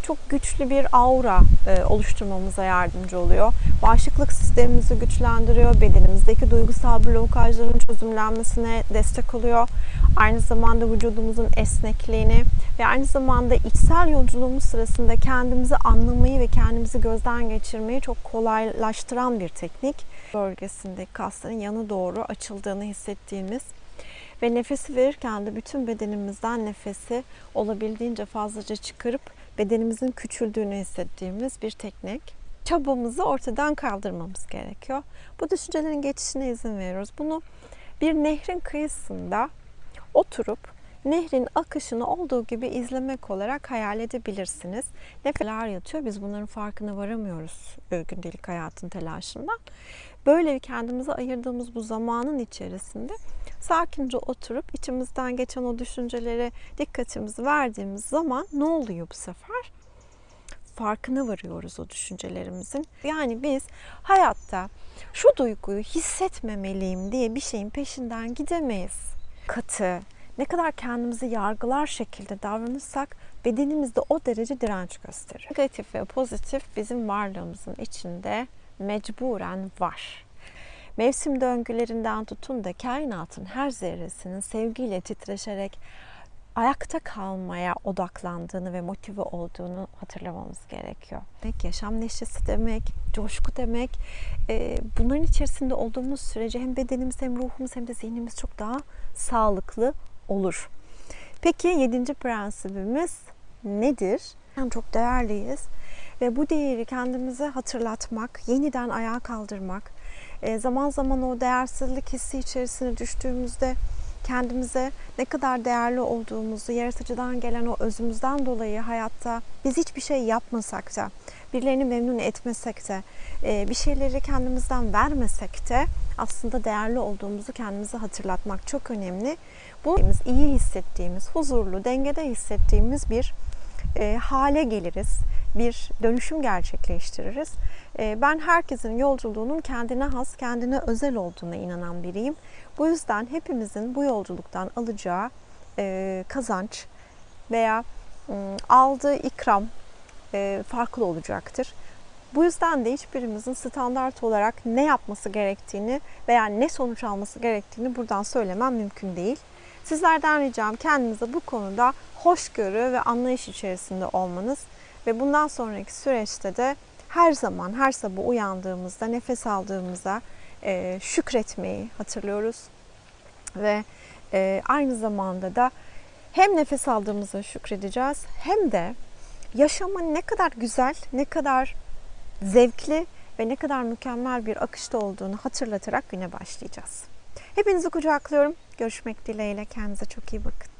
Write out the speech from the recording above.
çok güçlü bir aura e, oluşturmamıza yardımcı oluyor. Bağışıklık sistemimizi güçlendiriyor. Bedenimizdeki duygusal blokajların çözümlenmesine destek oluyor. Aynı zamanda vücudumuzun esnekliğini ve aynı zamanda içsel yolculuğumuz sırasında kendimizi anlamayı ve kendimizi gözden geçirmeyi çok kolaylaştıran bir teknik. Bölgesindeki kasların yanı doğru açıldığını hissettiğimiz ve nefesi verirken de bütün bedenimizden nefesi olabildiğince fazlaca çıkarıp bedenimizin küçüldüğünü hissettiğimiz bir teknik. Çabamızı ortadan kaldırmamız gerekiyor. Bu düşüncelerin geçişine izin veriyoruz. Bunu bir nehrin kıyısında oturup nehrin akışını olduğu gibi izlemek olarak hayal edebilirsiniz. Nefeler yatıyor. Biz bunların farkına varamıyoruz gündelik hayatın telaşından. Böyle kendimize ayırdığımız bu zamanın içerisinde sakince oturup içimizden geçen o düşüncelere dikkatimizi verdiğimiz zaman ne oluyor bu sefer? Farkına varıyoruz o düşüncelerimizin. Yani biz hayatta şu duyguyu hissetmemeliyim diye bir şeyin peşinden gidemeyiz. Katı, ne kadar kendimizi yargılar şekilde davranırsak bedenimizde o derece direnç gösterir. Negatif ve pozitif bizim varlığımızın içinde mecburen var. Mevsim döngülerinden tutun da kainatın her zerresinin sevgiyle titreşerek ayakta kalmaya odaklandığını ve motive olduğunu hatırlamamız gerekiyor. Demek yaşam neşesi demek, coşku demek. E, bunların içerisinde olduğumuz sürece hem bedenimiz hem ruhumuz hem de zihnimiz çok daha sağlıklı olur. Peki yedinci prensibimiz nedir? Yani çok değerliyiz ve bu değeri kendimize hatırlatmak, yeniden ayağa kaldırmak, e, zaman zaman o değersizlik hissi içerisine düştüğümüzde kendimize ne kadar değerli olduğumuzu, yaratıcıdan gelen o özümüzden dolayı hayatta biz hiçbir şey yapmasak da, birilerini memnun etmesek de, e, bir şeyleri kendimizden vermesek de aslında değerli olduğumuzu kendimize hatırlatmak çok önemli. Bu iyi hissettiğimiz, huzurlu, dengede hissettiğimiz bir e, hale geliriz. Bir dönüşüm gerçekleştiririz. E, ben herkesin yolculuğunun kendine has, kendine özel olduğuna inanan biriyim. Bu yüzden hepimizin bu yolculuktan alacağı e, kazanç veya e, aldığı ikram e, farklı olacaktır. Bu yüzden de hiçbirimizin standart olarak ne yapması gerektiğini veya ne sonuç alması gerektiğini buradan söylemem mümkün değil. Sizlerden ricam kendinize bu konuda hoşgörü ve anlayış içerisinde olmanız ve bundan sonraki süreçte de her zaman her sabah uyandığımızda nefes aldığımızda e, şükretmeyi hatırlıyoruz ve e, aynı zamanda da hem nefes aldığımızda şükredeceğiz hem de yaşamın ne kadar güzel, ne kadar zevkli ve ne kadar mükemmel bir akışta olduğunu hatırlatarak güne başlayacağız. Hepinizi kucaklıyorum. Görüşmek dileğiyle. Kendinize çok iyi bakın.